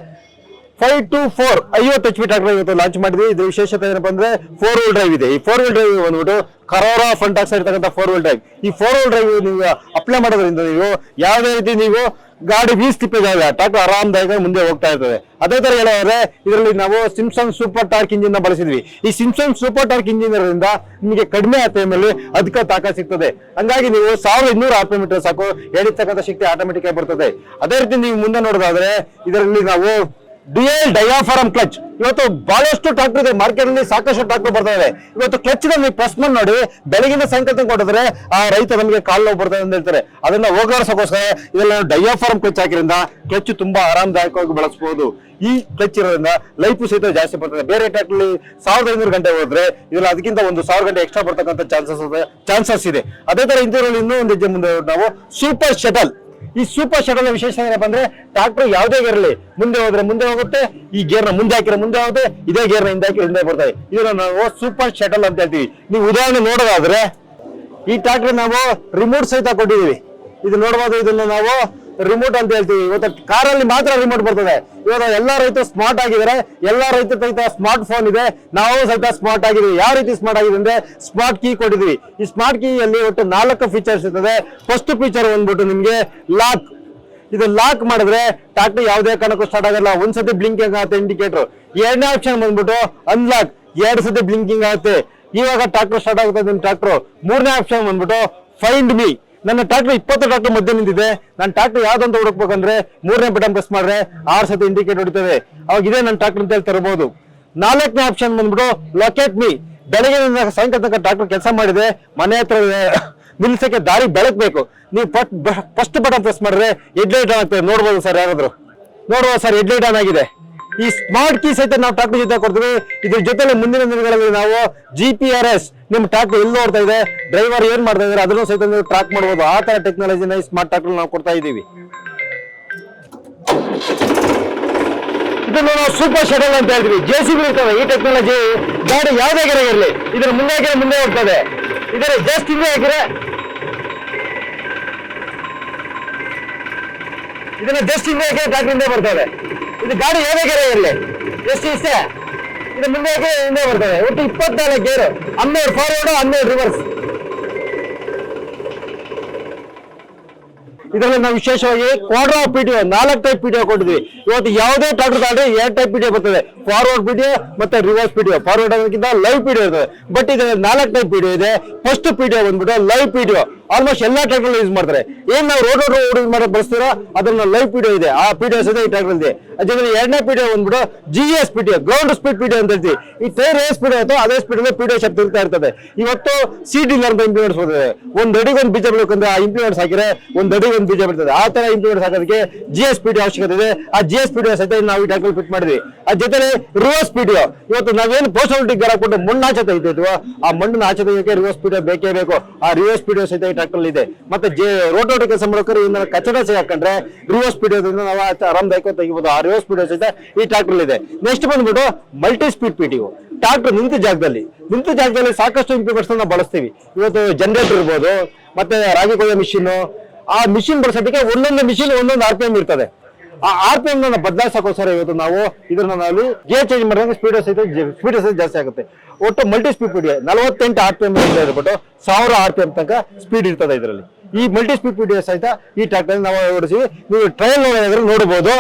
[SPEAKER 1] ಫೈವ್ ಟು ಫೋರ್ ಐವತ್ತು ಎಚ್ ಪಿ ಟ್ರಾಕ್ಟರ್ ಇವತ್ತು ಲಾಂಚ್ ಮಾಡಿದ್ವಿ. ಇದು ವಿಶೇಷತೆ ಏನಪ್ಪ ಅಂದ್ರೆ ಫೋರ್ ವೀಲ್ ಡ್ರೈವ್ ಇದೆ. ಈ ಫೋರ್ ವೀಲ್ ಡ್ರೈವ್ ಬಂದ್ಬಿಟ್ಟು ಕರೋರಾ ಫ್ರಂಟ್ ಆಕ್ಸೈಡ್ ಇರ್ತಕ್ಕಂಥ ಫೋರ್ ವೀಲ್ ಡ್ರೈವ್ ಈ ಫೋರ್ ವೀಲ್ ಡ್ರೈವ್ ನೀವು ಅಪ್ಲೈ ಮಾಡೋದ್ರಿಂದ ನೀವು ಯಾವುದೇ ರೀತಿ ನೀವು ಗಾಡಿ ಬೀಸ್ ತಿಪ್ಪಿದಾಗ ಟ್ರಾಕ್ಟರ್ ಆರಾಮದಾಯಕ ಮುಂದೆ ಹೋಗ್ತಾ ಇರ್ತದೆ. ಅದೇ ತರ ಹೇಳೋದ್ರೆ ಇದರಲ್ಲಿ ನಾವು ಸಿಮ್ಸನ್ ಸೂಪರ್ ಟಾರ್ಕ್ ಇಂಜಿನ್ನ ಬಳಸಿದ್ವಿ. ಈ ಸಿಮ್ಸನ್ ಸೂಪರ್ ಟಾರ್ಕ್ ಇಂಜಿನ್ ಇರೋದ್ರಿಂದ ನಿಮಗೆ ಕಡಿಮೆ ಟೈಮಲ್ಲಿ ಅಧಿಕ ತಾಕ ಸಿಗ್ತದೆ. ಹಂಗಾಗಿ ನೀವು ಸಾವಿರದ ಇನ್ನೂರು ಆರ್ ಪಿ ಸಾಕು, ಹೇಳಿರ್ತಕ್ಕಂಥ ಶಕ್ತಿ ಆಟೋಮೆಟಿಕ್ ಆಗಿ ಬರ್ತದೆ. ಅದೇ ರೀತಿ ನೀವು ಮುಂದೆ ನೋಡೋದಾದ್ರೆ ಇದರಲ್ಲಿ ನಾವು ಡಿಎಲ್ ಡಯಾಫಾರಂ ಕ್ಲಚ್ ಇವತ್ತು ಬಹಳಷ್ಟು ಟ್ರಾಕ್ಟರ್ ಇದೆ. ಮಾರ್ಕೆಟ್ ಅಲ್ಲಿ ಸಾಕಷ್ಟು ಟ್ರಾಕ್ಟರ್ ಬರ್ತಾ ಇದೆ ಇವತ್ತು ಕ್ಲಚ್ ನೀವು ಪ್ರೆಸ್ ನೋಡಿ ಬೆಳಗಿನ ತನಕ ಕೊಟ್ಟಿದ್ರೆ ಆ ರೈತ ನಮಗೆ ಕಾಲು ನೋವು ಬರ್ತದೆ ಅಂತ ಹೇಳ್ತಾರೆ. ಅದನ್ನ ಹೋಗಾಡ್ಸೋಕೋಸ್ಕರ ಇದೆಲ್ಲ ಡಯಾಫಾರಂ ಕ್ಲಚ್ ಹಾಕಿದ್ರಿಂದ ಕ್ಲಚ್ ತುಂಬಾ ಆರಾಮದಾಯಕವಾಗಿ ಬಳಸಬಹುದು ಈ ಕ್ಲಚ್ ಇರೋದ್ರಿಂದ ಲೈಫ್ ಸಹಿತ ಜಾಸ್ತಿ ಬರ್ತದೆ. ಬೇರೆ ಟ್ರಾಕ್ಟರ್ ಸಾವಿರದ ಐನೂರು ಗಂಟೆ ಹೋದ್ರೆ ಇದ್ರ ಅದಕ್ಕಿಂತ ಒಂದು ಸಾವಿರ ಗಂಟೆ ಎಕ್ಸ್ಟ್ರಾ ಬರ್ತಕ್ಕಂಥ ಚಾನ್ಸಸ್ ಚಾನ್ಸಸ್ ಇದೆ. ಅದೇ ತರ ಇಂದಿನ ಇನ್ನೂ ಒಂದು ಹೆಜ್ಜೆ ಮುಂದೆ ನಾವು ಸೂಪರ್ ಶಟಲ್ ಈ ಸೂಪರ್ ಶಟಲ್ ವಿಶೇಷ ಏನಪ್ಪ ಅಂದ್ರೆ ಟ್ರಾಕ್ಟರ್ ಯಾವುದೇ ಇರಲಿ ಮುಂದೆ ಹೋದ್ರೆ ಮುಂದೆ ಹೋಗುತ್ತೆ, ಈ ಗೇರ್ನ ಮುಂದೆ ಹಾಕಿದ್ರೆ ಮುಂದೆ ಹೋಗುತ್ತೆ, ಇದೇ ಗೇರ್ನ ಹಿಂದೆ ಹಾಕಿ ಹಿಂದೆ ಬರ್ತದೆ. ಇದನ್ನ ನಾವು ಸೂಪರ್ ಶಟಲ್ ಅಂತ ಹೇಳ್ತೀವಿ. ನೀವು ಉದಾಹರಣೆ ನೋಡೋದಾದ್ರೆ, ಈ ಟ್ರಾಕ್ಟರ್ ನಾವು ರಿಮೋಟ್ ಸಹಿತ ಕೊಟ್ಟಿದೀವಿ ಇದು ನೋಡಬಹುದು ಇದನ್ನ ನಾವು ರಿಮೋಟ್ ಅಂತ ಹೇಳ್ತೀವಿ. ಇವತ್ತು ಕಾರಲ್ಲಿ ಮಾತ್ರ ರಿಮೋಟ್ ಬರ್ತದೆ. ಇವಾಗ ಎಲ್ಲ ರೈತರು ಸ್ಮಾರ್ಟ್ ಆಗಿದ್ದಾರೆ. ಎಲ್ಲ ರೈತರ ಸಹಿತ ಸ್ಮಾರ್ಟ್ ಫೋನ್ ಇದೆ. ನಾವು ಸಹಿತ ಸ್ಮಾರ್ಟ್ ಆಗಿದ್ದೀವಿ. ಯಾವ ರೀತಿ ಸ್ಮಾರ್ಟ್ ಆಗಿದೆ ಅಂದ್ರೆ ಸ್ಮಾರ್ಟ್ ಕೀ ಕೊಟ್ಟಿದೀವಿ ಈ ಸ್ಮಾರ್ಟ್ ಕೀ ಅಲ್ಲಿ ಒಟ್ಟು ನಾಲ್ಕು ಫೀಚರ್ಸ್ ಇರ್ತದೆ. ಫಸ್ಟ್ ಫೀಚರ್ ಬಂದ್ಬಿಟ್ಟು ನಿಮ್ಗೆ ಲಾಕ್ ಇದು ಲಾಕ್ ಮಾಡಿದ್ರೆ ಟ್ರಾಕ್ಟರ್ ಯಾವುದೇ ಕಾರಣಕ್ಕೂ ಸ್ಟಾರ್ಟ್ ಆಗಲ್ಲ. ಒಂದ್ಸತಿ ಬ್ಲಿಂಕಿಂಗ್ ಆಗುತ್ತೆ ಇಂಡಿಕೇಟರ್ ಎರಡನೇ ಆಪ್ಷನ್ ಬಂದ್ಬಿಟ್ಟು ಅನ್ಲಾಕ್ ಎರಡು ಸತಿ ಬ್ಲಿಂಕಿಂಗ್ ಆಗುತ್ತೆ. ಇವಾಗ ಟ್ರಾಕ್ಟರ್ ಸ್ಟಾರ್ಟ್ ಆಗುತ್ತೆ ನಿಮ್ ಟ್ರಾಕ್ಟರ್ ಮೂರನೇ ಆಪ್ಷನ್ ಬಂದ್ಬಿಟ್ಟು ಫೈಂಡ್ ಮೀ ನನ್ನ ಟ್ರಾಕ್ಟರ್ ಇಪ್ಪತ್ತು ಟ್ರಾಕ್ಟರ್ ಮಧ್ಯೆ ನಿಂತಿದೆ ನನ್ನ ಟ್ರಾಕ್ಟರ್ ಯಾವ್ದಂತ ಹುಡುಕ್ಬೇಕಂದ್ರೆ ಮೂರನೇ ಬಟನ್ ಪ್ರೆಸ್ ಮಾಡಿದ್ರೆ ಆರು ಸತಿ ಇಂಡಿಕೇಟ್ ಹೊಡಿತದೆ ಅವಾಗ ಇದೇ ನನ್ನ ಟ್ರಾಕ್ಟರ್ ಅಂತ ಹೇಳಿ ತರಬಹುದು ನಾಲ್ಕನೇ ಆಪ್ಷನ್ ಬಂದ್ಬಿಟ್ಟು ಲೊಕೇಟ್ ಮೀ ಬೆಳಗ್ಗೆ ಸಾಯಂಕಾಲ ತನಕ ಟ್ರಾಕ್ಟರ್ ಕೆಲಸ ಮಾಡಿದೆ. ಮನೆ ಹತ್ರ. ನಿಲ್ಸಕ್ಕೆ ದಾರಿ ಬೆಳಕ್ಬೇಕು. ನೀವು ಫಸ್ಟ್ ಬಟನ್ ಪ್ರೆಸ್ ಮಾಡಿದ್ರೆ ಹೆಡ್ಲೈಟ್ ಆನ್ ಆಗ್ತದೆ. ನೋಡ್ಬೋದು ಸರ್ ಯಾರಾದ್ರು. ನೋಡ್ಬೋದು ಸರ್ ಹೆಡ್ಲೈಟ್ ಆನ್ ಆಗಿದೆ. ಈ ಸ್ಮಾರ್ಟ್ ಕೀ ಸಹಿತ ನಾವು ಟ್ರಾಕ್ಟರ್ ಜೊತೆ ಕೊಡ್ತೀವಿ. ಇದ್ರ ಜೊತೆಲೆ ಮುಂದಿನ ದಿನಗಳಲ್ಲಿ ನಾವು ಜಿ ಪಿ ಆರ್ ಎಸ್ ನಿಮ್ ಟ್ರಾಕ್ಟರ್ ಎಲ್ಲಿ ನೋಡ್ತಾ ಇದೆ? ಡ್ರೈವರ್ ಏನ್ ಮಾಡ್ತಾ ಇದ್ದಾರೆ ಅದನ್ನು ಸಹಿತ ನೀವು ಟ್ರಾಕ್ ಮಾಡಬಹುದು ಆ ತರ ಟೆಕ್ನಾಲಜಿನ ಈ ಸ್ಮಾರ್ಟ್ ಟ್ರಾಕ್ಟರ್ ನಾವು ಕೊಡ್ತಾ ಇದ್ದೀವಿ. ಇದನ್ನು ನಾವು ಸೂಪರ್ ಶಟಲ್ ಅಂತ ಹೇಳ್ತೀವಿ. ಜೆ ಸಿ ಬಿ ಇರ್ತವೆ ಈ ಟೆಕ್ನಾಲಜಿ ಗಾಡಿ ಯಾವುದೇ ಗೆರೆ ಇರಲಿ. ಇದರ ಮುಂದೆ ಹಾಕಿದ್ರೆ ಮುಂದೆ ಹೋಗ್ತದೆ. ಇದರ ಜಸ್ಟ್ ಹಿಂದೆ ಹಾಕಿದ್ರೆ ಇದನ್ನ ಜಸ್ಟ್ ಹಿಂದೆ ಹಾಕಿದ್ರೆ ಟ್ರಾಕ್ಟರ್ ಹಿಂದೆ ಇದು ಗಾಡಿ ಯಾವುದೇ ಗೆರೆ ಇರಲಿ ಜಸ್ಟ್ ಇಷ್ಟೇ ಇದು ಮುಂದೆ ಹಾಕಿ ಹಿಂದೆ ಬರ್ತದೆ ಒಟ್ಟು ಇಪ್ಪತ್ನಾಲ್ಕು ಗೇರು ಹನ್ನೆರಡು ಫಾರ್ವರ್ಡ್ ಹನ್ನೆರಡು ರಿವರ್ಸ್ ಇದರಲ್ಲಿ ನಾವು ವಿಶೇಷವಾಗಿ ಕ್ವಾಡ್ರಾ ಪಿ ಡಿ ನಾಲ್ಕು ಟೈಪ್ ಪಿ ಒ ಕೊಟ್ಟಿದ್ವಿ ಇವತ್ತು ಯಾವುದೇ ಟ್ರಾಕ್ಟರ್ ತಗೊಂಡ್ರೆ ಎರಡು ಟೈಪ್ ಪಿ ಡಿ ಬರ್ತದೆ ಫಾರ್ವರ್ಡ್ ಪಿ ಡಿ ಮತ್ತೆ ರಿವರ್ಸ್ ಪಿ ಡಿ ಫಾರ್ವರ್ಡ್ ಅನ್ನೋದಕ್ಕಿಂತ ಲೈವ್ ಪಿ ಡಿ ಇರ್ತದೆ ಬಟ್ ಇದರಲ್ಲಿ ನಾಲ್ಕು ಟೈಪ್ ಪಿ ಡಿ ಇದೆ ಫಸ್ಟ್ ಪಿ ಡಿ ಬಂದ್ಬಿಟ್ಟು ಲೈವ್ ಪಿ ಡಿ ಆಲ್ಮೋಸ್ಟ್ ಎಲ್ಲಾ ಟ್ರಾಕ್ಟರ್ ಯೂಸ್ ಮಾಡ್ತಾರೆ ಏನ್ ನಾವು ರೋಡ್ ರೋಡ್ ಯೂಸ್ ಮಾಡೋ ಬಳಸ್ತೀರೋ ಅದನ್ನ ಲೈವ್ ಪಿ ಡಿ ಇದೆ ಆ ಪಿ ಡಿ ಸಹ ಈ ಟ್ರಾಕ್ಟರ್ ಇದೆ ಅದ್ರ ಎರಡನೇ ಪಿ ಡಿ ಬಂದ್ಬಿಟ್ಟು G S P D ground speed P D ಅಂತ ಹೇಳ್ತೀವಿ ಈ ಟೈರ್ ಏ ಸ್ಪೀಡ್ ಆಯ್ತು ಅದೇ ಸ್ಪೀಡ್ ಡಿ ಶಕ್ತಿ ಇರ್ತಾ ಇರ್ತದೆ ಇವತ್ತು ಸಿ ಡಿ ಇಂಪ್ಲಿಮೆಂಟ್ಸ್ ಬರ್ತದೆ ಒಂದ್ ಅಡಿಗೆ ಒಂದು ಬೀಜ ಬೇಕಂದ್ರೆ ಆ ಇಂಪ್ಲಿಮೆಂಟ್ಸ್ ಹಾಕಿದ್ರೆ ಒಂದ್ ಅಡಿಗೆ ಒಂದು ಬೀಜ ಬರ್ತದೆ. ಆ ತರ ಇಂಪ್ಲಿಮೆಂಟ್ ಆಗೋದಕ್ಕೆ ಜಿ ಎಸ್ ಪಿ ಡಿ ಅವಶ್ಯಕತೆ ಇದೆ. ಆ ಜಿ ಎಸ್ ಪಿ ಡಿ ಸಹಿತ ನಾವು ಈ ಟ್ರಾಕ್ಟರ್ ಫಿಟ್ ಮಾಡಿದ್ವಿ. ಆ ಜೊತೆ ರಿವರ್ಸ್ ಪಿ ಡಿ ಇವತ್ತು ನಾವೇನು ಪೋಸ್ಟಲ್ ಹಾಕೊಂಡು ಮಣ್ಣು ಆಚೆ ತೆಗಿತಿದ್ವು ಆ ಮಣ್ಣು ಆಚೆ ತೆಗೆಯೋಕೆ ರಿವರ್ಸ್ ಪಿ ಡಿ ಬೇಕೇ ಬೇಕು. ಆ ರಿವರ್ಸ್ ಪಿ ಡಿ ಸಹಿತ ಈ ಟ್ರಾಕ್ಟರ್ ಇದೆ. ಮತ್ತೆ ಜೆ ರೋಡ್ ಕೆಲಸ ಮಾಡೋಕೆ ಇದನ್ನ ಕಚ್ಚಡ ಸಹ ಹಾಕೊಂಡ್ರೆ ರಿವರ್ಸ್ ಪಿ ಡಿ ನಾವು ಆರಾಮದಾಯಕ ತೆಗಿಬಹುದು ಆ ರಿವರ್ಸ್ ಪಿ ಡಿ ಸಹಿತ ಈ ಟ್ರಾಕ್ಟರ್ ಇದೆ. ನೆಕ್ಸ್ಟ್ ಬಂದ್ಬಿಟ್ಟು multi speed P T tractor ನಿಂತ ಜಾಗದಲ್ಲಿ. ನಿಂತ ಜಾಗದಲ್ಲಿ ಸಾಕಷ್ಟು ಇಂಪ್ಲಿಮೆಂಟ್ಸ್ ಬಳಸ್ತೀವಿ. ಇವತ್ತು ಜನರೇಟರ್ ಇರ್ಬೋದು, ಮತ್ತೆ ರಾಗಿ ಕೊಯ್ಯೋ ಮಿಷಿನ್ ಆ ಮಿಷಿನ್ ಬಳಸೋದಕ್ಕೆ ಒಂದೊಂದು ಮಿಷಿನ್ ಒಂದೊಂದು ಆರ್ ಪಿ ಎಂ ಇರ್ತದೆ. ಆ ಆರ್ ಪಿ ಎಂ ಬದಲಾಯಿಸೋಕೋಸ್ಕರ ಇವತ್ತು ನಾವು ನಾವು ಗೇರ್ ಚೇಂಜ್ ಮಾಡಿದಾಗ ಸ್ಪೀಡ್ ಸ್ಪೀಡ್ ಜಾಸ್ತಿ ಆಗುತ್ತೆ. ಒಟ್ಟು ಮಲ್ಟಿ ಸ್ಪೀಡ್ ನಲವತ್ತೆಂಟು ಆರ್ ಪಿ ಎಂ ಇರ್ಬಿಟ್ಟು ಸಾವಿರ ಆರ್ ಪಿ ಎಂ ತನಕ ಸ್ಪೀಡ್ ಇರ್ತದೆ ಇದರಲ್ಲಿ. ಈ ಮಲ್ಟಿ ಸ್ಪೀಡ್ ಡಿ ಸಹಿತ ಈ ಟ್ರ್ಯಾಕ್ಟರ್ ನಾವು ಓಡಿಸಿ, ನೀವು ಟ್ರಯಲ್ ನೋಡಿದ್ರೆ ನೋಡಬಹುದು.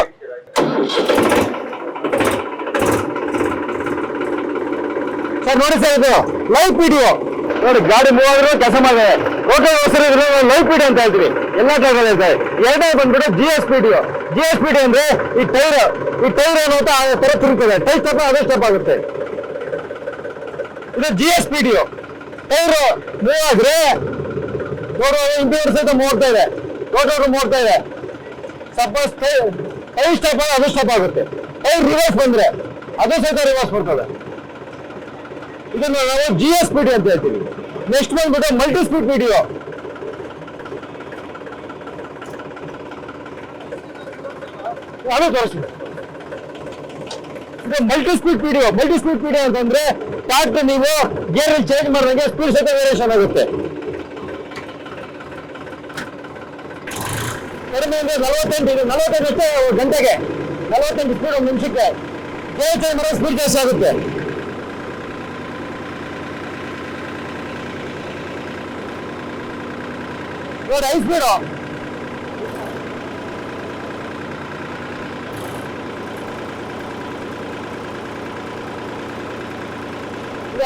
[SPEAKER 1] ಸರ್, ನೋಡಿ ಸರ್ ಇದು ಲೈವ್ ವಿಡಿಯೋ ನೋಡಿ, ಗಾಡಿ ಮೂವ್ ಆದ್ರೂ ಕೆಲಸ ಮಾಡಿದೆ ಓಕೆ ಹೆಸರು ಲೈವ್ ವಿಡಿಯೋ ಅಂತ ಹೇಳ್ತೀವಿ. ಎಲ್ಲ ಟೈರ್ ಹೇಳ್ತಾರೆ ಎರಡನೇ ಬಂದ್ಬಿಟ್ಟು G S P D G S P D ಅಂದ್ರೆ ಈ ಟೈರ್ ಈ ಟೈರ್ ಆ ತರ ತಿರುಗ್ತದೆ. ಟೈರ್ ಸ್ಟೆಪ್ ಅದೇ ಸ್ಟೆಪ್ ಆಗುತ್ತೆ. ಇದು G S P D tyre move ಆದ್ರೆ ನೋಡು ಇಂಪಿಯರ್ ಸಹಿತ ಮೂಡ್ತಾ ಇದೆ. ರೋಡ್ ಮೂಡ್ತಾ ಇದೆ. ಸಪೋಸ್ ಟೈರ್ ಸ್ಟೆಪ್ ಅದು ಸ್ಟಾಪ್ ಆಗುತ್ತೆ. ಟೈರ್ ರಿವರ್ಸ್ ಬಂದ್ರೆ ಅದು ಸಹಿತ ರಿವರ್ಸ್ ಬರ್ತದೆ. ಇದನ್ನ ನಾವು ಜಿ ಎಸ್ ಪಿ ಅಂತ ಹೇಳ್ತೀವಿ. ನೆಕ್ಸ್ಟ್ ಬಂದ್ಬಿಟ್ಟು ಮಲ್ಟಿ ಸ್ಪೀಡ್ ವಿಡಿಯೋ ಅದು ತೋರಿಸ್ತೀನಿ. ಇದು multi speed video multi speed video ಅಂತಂದ್ರೆ ಪಾರ್ಟ್ ನೀವು ಗೇರ್ ಚೇಂಜ್ ಮಾಡಿದಂಗೆ ಸ್ಪೀಡ್ ಸಹಿತ ವೇರಿಯೇಷನ್ ಆಗುತ್ತೆ. ಕಡಿಮೆ ಅಂದ್ರೆ ನಲವತ್ತೆಂಟು ಇದು ನಲವತ್ತೆಂಟು ಗಂಟೆಗೆ. ನಲವತ್ತೆಂಟು ಸ್ಪೀಡ್ ಒಂದು ನಿಮಿಷಕ್ಕೆ. ಗೇರ್ ಚೇಂಜ್ ಸ್ಪೀಡ್ ಜಾಸ್ತಿ ಆಗುತ್ತೆ. ನೋಡಿ ಐಸ್ ಬೇಡ.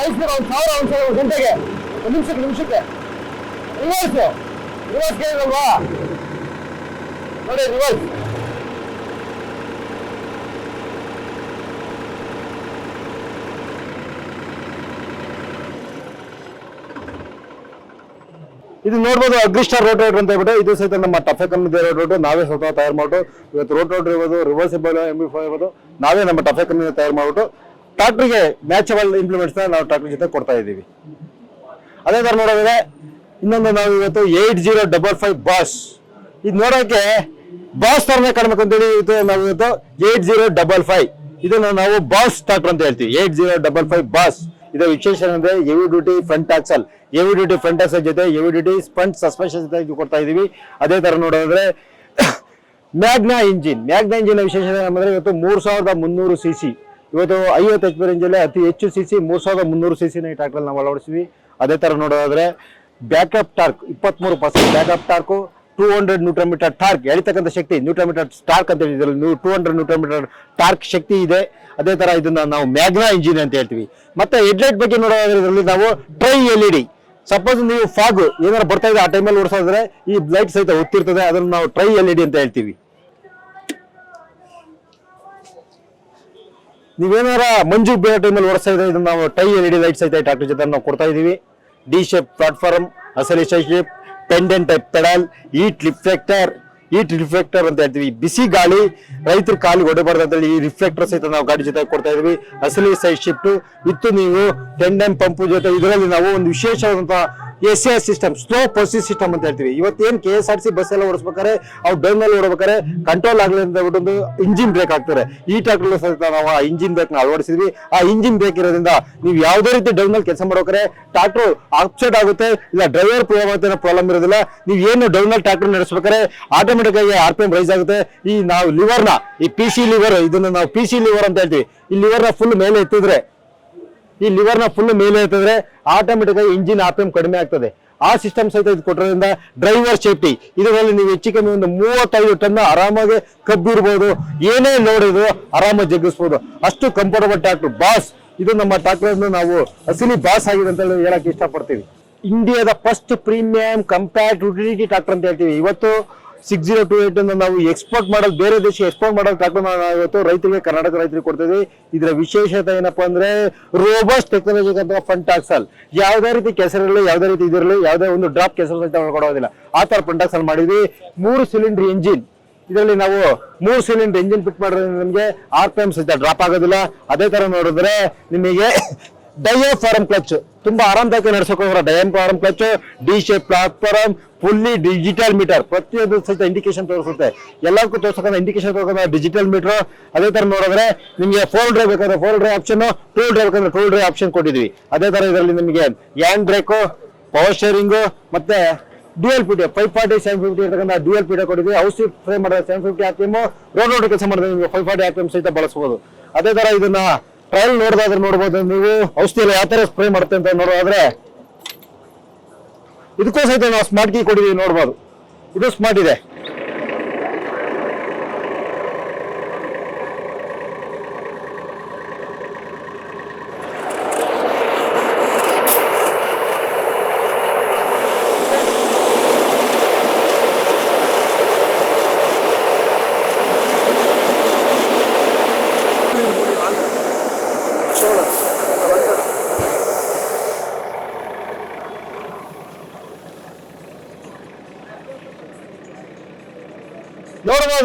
[SPEAKER 1] ಐಸ್ ಒಂದು ಸಾವಿರ ಒಂದು ಸಾವಿರ ಗಂಟೆಗೆ. ಒಂದು ನಿಮಿಷಕ್ಕೆ ನಿಮಿಷಕ್ಕೆ. ರಿವರ್ಸು ರಿವರ್ಸ್ ಕೇಳಿದಲ್ವಾ ನೋಡಿ ರಿವರ್ಸ್ ಇದು ನೋಡ್ಬೋದು ಅಗ್ರಿಸ್ಟಾರ್ ರೋಡ್ ರೋಡ್ ಅಂತ ಹೇಳ್ಬಿಟ್ಟು ಇದು ಸಹಿತ ನಮ್ಮ ಟಫೆ ಕಂಪನಿ ರೋಡ್ ನಾವೇ ಸ್ವತಃ ತಯಾರು ಮಾಡ್ಬಿಟ್ಟು ಇವತ್ತು ರೋಡ್ ರೋಡ್ ಇರ್ಬೋದು ರಿವರ್ಸಿಬಲ್ ಎಂ ಬಿ ಫೈವ್ ಇರ್ಬೋದು, ನಾವೇ ನಮ್ಮ ಟಫೆ ಕಮ್ಮಿ ತಯಾರು ಮಾಡ್ಬಿಟ್ಟು ಟ್ರಾಕ್ಟರ್ಗೆ ಮ್ಯಾಚಬಲ್ ಇಂಪ್ಲಿಮೆಂಟ್ಸ್ ನಾವು ಟ್ರಾಕ್ಟರ್ ಜೊತೆ ಕೊಡ್ತಾ ಇದ್ದೀವಿ. ಅದೇ ಥರ ನೋಡೋದ್ರೆ ಇನ್ನೊಂದು ನಾವು ಇವತ್ತು eight zero double five boss ಇದು ನೋಡೋಕ್ಕೆ ಬಾಸ್ ತರನೇ ಕಾಣ್ಬೇಕು ಅಂತೇಳಿ ಇವತ್ತು ನಾವು ಇವತ್ತು ಏಟ್ ಜೀರೋ ಡಬಲ್ ಫೈವ್ ಇದನ್ನು ನಾವು ಬಾಸ್ ಟ್ರಾಕ್ಟರ್ ಅಂತ ಹೇಳ್ತೀವಿ. Eight zero double five boss ಇದು ವಿಶೇಷ ಏನಂದ್ರೆ heavy duty front axle heavy duty front axle ಜೊತೆ ಹೆವಿ ಡ್ಯೂಟಿ ಫ್ರಂಟ್ ಸಸ್ಪೆನ್ಷನ್ ಜೊತೆ ಕೊಡ್ತಾ ಇದೀವಿ. ಅದೇ ತರ ನೋಡೋದ್ರೆ ಮ್ಯಾಗ್ನಾ ಇಂಜಿನ್ ಮ್ಯಾಗ್ನಾ ಇಂಜಿನ್ ವಿಶೇಷ ಏನಂದ್ರೆ ಇವತ್ತು ಮೂರ್ ಸಾವಿರದ ಮುನ್ನೂರು ಸಿ ಸಿ ಇವತ್ತು ಐವತ್ತು ಎಚ್ ಪಿ ರೇಂಜಲ್ಲಿ ಅತಿ ಹೆಚ್ಚು ಸಿ ಸಿ ಮೂರು ಸಾವಿರದ ಮುನ್ನೂರು ಸಿ ಸಿನ ಈ ಟ್ರ್ಯಾಕ್ಟರ್ ನಾವು ಅಳವಡಿಸಿದ್ವಿ. ಅದೇ ತರ ನೋಡೋದಾದ್ರೆ ಬ್ಯಾಕಪ್ ಟಾರ್ಕ್ ಇಪ್ಪತ್ಮೂರು percent backup torque two hundred newton metre torque ಎಳಿತಕ್ಕಂಥ ಶಕ್ತಿ ನ್ಯೂಟ್ರೋ ಮೀಟರ್ ಟಾರ್ಕ್ ಅಂತ ಹೇಳಿದ್ರಲ್ಲಿ two hundred newton metre torque ಶಕ್ತಿ ಇದೆ. ಅದೇ ತರ ಇದನ್ನ ನಾವು ಮ್ಯಾಗ್ನಾ ಇಂಜಿನ್ ಅಂತ ಹೇಳ್ತೀವಿ. ಮತ್ತೆ ಹೆಡ್ಲೈಟ್ ಬಗ್ಗೆ ನೋಡೋದಾದ್ರೆ ಇದರಲ್ಲಿ ನಾವು tri L E D suppose ನೀವು ಫಾಗ್ ಏನಾರು ಬರ್ತಾ ಇದೆ ಆ ಟೈಮಲ್ಲಿ ಓಡಿಸೋದ್ರೆ ಈ ಲೈಟ್ ಸಹಿತ ಒತ್ತಿರ್ತದೆ. ಅದನ್ನು ನಾವು ಟ್ರೈ ಎಲ್ ಇ ಡಿ ಅಂತ ಹೇಳ್ತೀವಿ. ನೀವೇನಾರ ಮಂಜು ಬೇರೆ ಟೈಮಲ್ಲಿ ಓಡಿಸ್ತಾ ಇದ್ರೆ ಇದನ್ನ ನಾವು tie L E D light ಸಹಿತ ಟ್ರಾಕ್ಟರ್ ಜೊತೆ ನಾವು ಕೊಡ್ತಾ ಇದೀವಿ. ಡಿ ಶೇಪ್ ಪ್ಲಾಟ್ಫಾರ್ಮ್ ಅಸಲಿ shape pendant type pedal heat reflector heat reflector ಅಂತ ಹೇಳ್ತೀವಿ. ಬಿಸಿ ಗಾಳಿ, ರೈತರ ಕಾಲಿಗೆ ಹೊಡಬಾರ್ದು ಅಂತೇಳಿ ಈ ರಿಫ್ಲೆಕ್ಟರ್ ಸಹಿತ ನಾವು ಗಾಡಿ ಜೊತೆ ಕೊಡ್ತಾ ಇದೀವಿ. ಅಸಲಿ ಸೈಡ್ ಶಿಫ್ಟ್ ಇತ್ತು ನೀವು ಟೆಂಡನ್ ಪಂಪ್ ಜೊತೆ, ಇದರಲ್ಲಿ ನಾವು ಒಂದು ವಿಶೇಷವಾದಂತಹ S S system slow process system ಅಂತ ಹೇಳ್ತೀವಿ. ಇವತ್ತೇನು K S R C bus ಎಲ್ಲ ಓಡಿಸ್ಬೇಕಾದ್ರೆ, ಅವ್ರು ಡೌನ್ನಲ್ಲಿ ಓಡಬೇಕಾದ್ರೆ ಕಂಟ್ರೋಲ್ ಆಗಲಿ ಅಂತ ಒಂದು ಇಂಜಿನ್ ಬ್ರೇಕ್ ಆಗ್ತಾರೆ ಈ ಟ್ರಾಕ್ಟರ್ ಸಹಿತ ನಾವು ಆ ಇಂಜಿನ್ ಬ್ರೇಕ್ನ ಅಳವಡಿಸಿದ್ವಿ. ಆ ಇಂಜಿನ್ ಬ್ರೇಕ್ ಇರೋದ್ರಿಂದ ನೀವು ಯಾವುದೇ ರೀತಿ ಡೌನ್ನಲ್ಲಿ ಕೆಲಸ ಮಾಡೋಕರೆ ಟ್ರಾಕ್ಟರ್ ಅಪ್ಸೆಟ್ ಆಗುತ್ತೆ, ಇಲ್ಲ ಡ್ರೈವರ್ ಪ್ರಾಬ್ಲಮ್ ಇರೋದಿಲ್ಲ. ನೀವು ಏನು ಡೌನ್ನಲ್ಲಿ ಟ್ರಾಕ್ಟರ್ ನಡೆಸ್ಬೇಕಾದ್ರೆ ಆಟೋಮೆಟಿಕ್ ಆಗಿ ಆರ್ ಪಿ ಎಂ ರೈಸ್ ಆಗುತ್ತೆ. ಈ ನಾವು ಲಿವರ್ನ ಈ ಪಿ ಸಿ ಲಿವರ್ ಇದನ್ನ ನಾವು ಪಿ ಸಿ ಲಿವರ್ ಅಂತ ಹೇಳ್ತೀವಿ. ಈ ಲಿವರ್ನ ಫುಲ್ ಮೇಲೆ ಎತ್ತಿದ್ರೆ ಈ ಲಿವರ್ನ ಫುಲ್ ಮೇಲೆ ಎತ್ತಿದ್ರೆ ಆಟೋಮೆಟಿಕ್ ಆಗಿ ಇಂಜಿನ್ ಆರ್ ಪಿ ಎಂ ಕಡಿಮೆ ಆಗ್ತದೆ. ಆ ಸಿಸ್ಟಮ್ ಸಹಿತ ಇದು ಕೊಟ್ಟರೋದ್ರಿಂದ ಡ್ರೈವರ್ ಸೇಫ್ಟಿ ಇದರಲ್ಲಿ ನೀವು ಹೆಚ್ಚು ಕಮ್ಮಿ ಒಂದು ಮೂವತ್ತೈದು ಟನ್ ಆರಾಮಾಗಿ ಕಬ್ಬಿರ್ಬೋದು ಏನೇ ನೋಡಿದ್ರು ಆರಾಮಾಗಿ ಜಗ್ಗಿಸ್ಬೋದು. ಅಷ್ಟು ಕಂಫರ್ಟಬಲ್ ಟ್ರ್ಯಾಕ್ಟರ್ ಬಾಸ್, ಇದು ನಮ್ಮ ಟ್ರ್ಯಾಕ್ಟರ್ ನಾವು ಅಸಲಿ ಬಾಸ್ ಆಗಿದೆ ಅಂತ ಹೇಳಿ ಹೇಳಕ್ ಇಷ್ಟಪಡ್ತೀವಿ. ಇಂಡಿಯಾದ first premium compact utility tractor ಅಂತ ಹೇಳ್ತೀವಿ. ಇವತ್ತು ಸಿಕ್ಸ್ ಜೀರೋ ಟು ಏಟ್ ಅನ್ನು ನಾವು ಎಕ್ಸ್ಪೋರ್ಟ್ ಮಾಡೋದು ಬೇರೆ ದೇಶ ಎಕ್ಸ್ಪೋರ್ಟ್ ಮಾಡೋದು ನಾವು ಇವತ್ತು ರೈತರಿಗೆ, ಕರ್ನಾಟಕ ರೈತರಿಗೆ ಕೊಡ್ತೀವಿ ಇದರ ವಿಶೇಷತೆ ಏನಪ್ಪಾ ಅಂದ್ರೆ ರೋಬಸ್ಟ್ ಟೆಕ್ನಾಲಜಿ ಅಂತ ಫಂಟ್ ಟಾಕ್ಸಲ್ ಯಾವುದೇ ರೀತಿ ಕೆಸರಲ್ಲಿ ಯಾವುದೇ ರೀತಿ ಇದಿರಲಿ ಯಾವುದೇ ಒಂದು ಡ್ರಾಪ್ ಕೆಸರು ಸಹಿತ ಕೊಡೋದಿಲ್ಲ. ಆ ತರ ಫಂಟ್ ಟಾಕ್ಸಲ್ ಮಾಡಿದ್ವಿ. ಮೂರು ಸಿಲಿಂಡರ್ ಇಂಜಿನ್ ಇದರಲ್ಲಿ ನಾವು ಮೂರು ಸಿಲಿಂಡರ್ ಇಂಜಿನ್ ಫಿಟ್ ಮಾಡೋದ್ರಿಂದ ನಿಮಗೆ ಆರ್ ಪಿ ಎಂ ಸಹಿತ ಡ್ರಾಪ್ ಆಗೋದಿಲ್ಲ. ಅದೇ ತರ ನೋಡಿದ್ರೆ ನಿಮಗೆ ಡಯೋಫಾರಂ ಕ್ಲಚ್ ತುಂಬಾ ಆರಾಮದಾಯಕ ನಡೆಸೋಕೋಸ್ಕರ diaphragm clutch D shape platform fully digital meter ಪ್ರತಿಯೊಂದು ಸಹಿತ ಇಂಡಿಕೇಶನ್ ತೋರಿಸುತ್ತೆ. ಎಲ್ಲರಿಗೂ ತೋರ್ಸೋಕೆ ಇಂಡಿಕೇಶನ್ ತೋರಿಸೋಕೆ ಡಿಜಿಟಲ್ ಮೀಟರ್ ಅದೇ ತರ ನೋಡಿದ್ರೆ ನಿಮಗೆ ಫೋರ್ ಡ್ರೈವ್ ಬೇಕಾದ್ರೆ four drive option two drive ಬೇಕಂದ್ರೆ ಟೂ ಡ್ರೈವ್ ಆಪ್ಷನ್ ಕೊಟ್ಟಿದ್ವಿ ಅದೇ ತರ ಇದರಲ್ಲಿ ನಿಮಗೆ ಹ್ಯಾಂಡ್ ಬ್ರೇಕು ಪವರ್ ಶೇರಿಂಗು ಮತ್ತೆ dual P D five forty seven fifty ಇರ್ತಕ್ಕಂಥ ಡ್ಯೂಯಲ್ ಪಿ ಡಿ ಕೊಟ್ಟಿದ್ವಿ ಔಷಧಿ ಫ್ರೈ ಮಾಡಿದ್ರೆ seven fifty R P road road ಕೆಲಸ ಮಾಡಿದ್ರೆ ನಿಮಗೆ ಫೈವ್ ಫಾರ್ಟಿ ಆರ್ ಪಿ ಸಹಿತ ಬಳಸಬಹುದು ಅದೇ ತರ ಇದನ್ನ ಟ್ರಯಲ್ ನೋಡೋದಾದ್ರೆ ನೋಡ್ಬೋದು. ನೀವು ಔಷಧಿ ಎಲ್ಲ ಯಾವ ತರ ಸ್ಪ್ರೇ ಮಾಡುತ್ತೆ ಅಂತ ನೋಡೋದಾದ್ರೆ ಇದಕ್ಕೂ ಸಹಿತ ನಾವು ಸ್ಮಾರ್ಟ್ ಕೀ ಕೊಟ್ಟಿದ್ದೀವಿ ನೋಡ್ಬೋದು. ಇದು ಸ್ಮಾರ್ಟ್ ಇದೆ.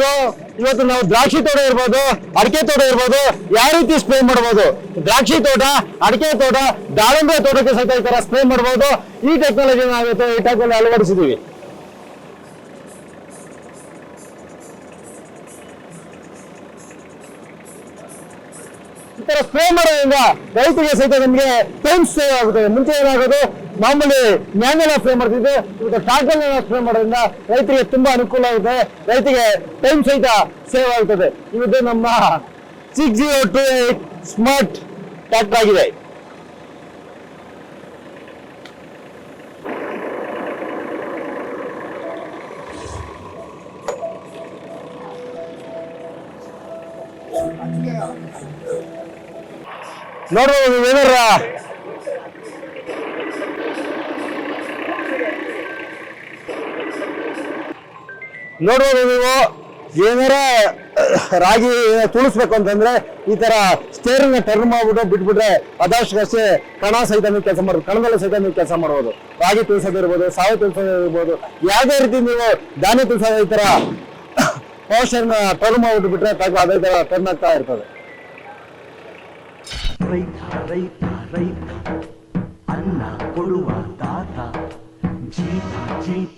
[SPEAKER 1] ನೋಡ್ಬೋದು ಇವತ್ತು ನಾವು ದ್ರಾಕ್ಷಿ ತೋಟ ಇರ್ಬೋದು, ಅಡಿಕೆ ತೋಟ ಇರ್ಬೋದು, ಯಾವ ರೀತಿ ಸ್ಪ್ರೇ ಮಾಡ್ಬೋದು? ದ್ರಾಕ್ಷಿ ತೋಟ, ಅಡಿಕೆ ತೋಟ, ದಾಳಿಂಬೆ ತೋಟಕ್ಕೆ ಸಹಿತ ಈ ತರ ಸ್ಪ್ರೇ ಮಾಡ್ಬೋದು. ಈ ಟೆಕ್ನಾಲಜಿ ನಾವು ಇವತ್ತು ಈ ಟೆಕ್ನಾಲಜಿ ಅಳವಡಿಸಿದೀವಿ. ಈ ತರ ಸ್ಪ್ರೇ ಮಾಡೋದ್ರಿಂದ ರೈತರಿಗೆ ಸಹಿತ ನಮಗೆ ಟೈಮ್ ಸೇವ್ ಆಗುತ್ತೆ. ಮುಂಚೆ ಏನಾಗೋದು? ಮಾಮೂಲಿ ಮ್ಯಾನ್ಯಲ್ ಸ್ಪ್ರೇ ಮಾಡ್ತಿದ್ದೆ? ಇವತ್ತು ಟ್ರಾಕ್ಟರ್ ಸ್ಪ್ರೇ ಮಾಡೋದ್ರಿಂದ ರೈತರಿಗೆ ತುಂಬಾ ಅನುಕೂಲ ಆಗುತ್ತೆ. ರೈತರಿಗೆ ಟೈಮ್ ಸಹಿತ ಸೇವ್ ಆಗುತ್ತದೆ ಇವತ್ತು ನಮ್ಮ six zero two eight smart tractor ಆಗಿದೆ. ನೋಡ್ಬೋದು ನೀವು ನೋಡ್ಬೋದು ನೀವು ಏನಾರ, ರಾಗಿ ತುಳಿಸ್ಬೇಕು ಅಂತಂದ್ರೆ ಈ ತರ ಸ್ಟೇರ್ನ ಟರ್ನ್ ಮಾಡ್ಬಿಟ್ಟು ಬಿಟ್ಬಿಟ್ರೆ ಅದಷ್ಟೇ ಕಣ ಸಹಿತ ನೀವು ಕೆಲಸ ಮಾಡ್ಬೋದು, ಕಣದಲ್ಲಿ ಸಹಿತ ನೀವು ಕೆಲಸ ಮಾಡ್ಬೋದು. ರಾಗಿ ತುಳಿಸೋದಿರ್ಬೋದು ಸಾವು ತುಳಿಸೋದಿರ್ಬೋದು ಯಾವುದೇ ರೀತಿ ನೀವು ಧಾನ್ಯ ತುಳಿಸೋದ ಈ ತರ ಪೋಷನ್ ಟರ್ನ್ ಮಾಡ್ಬಿಟ್ಟು ಬಿಟ್ರೆ ತಗೋ ಅದೇ ತರ ಟರ್ನ್ ಆಗ್ತಾ ಇರ್ತದೆ.
[SPEAKER 2] ರೈತ ರೈತ ರೈತ, ಅನ್ನ ಕೊಡುವ ದಾತ ಜೀತ ಜೀತ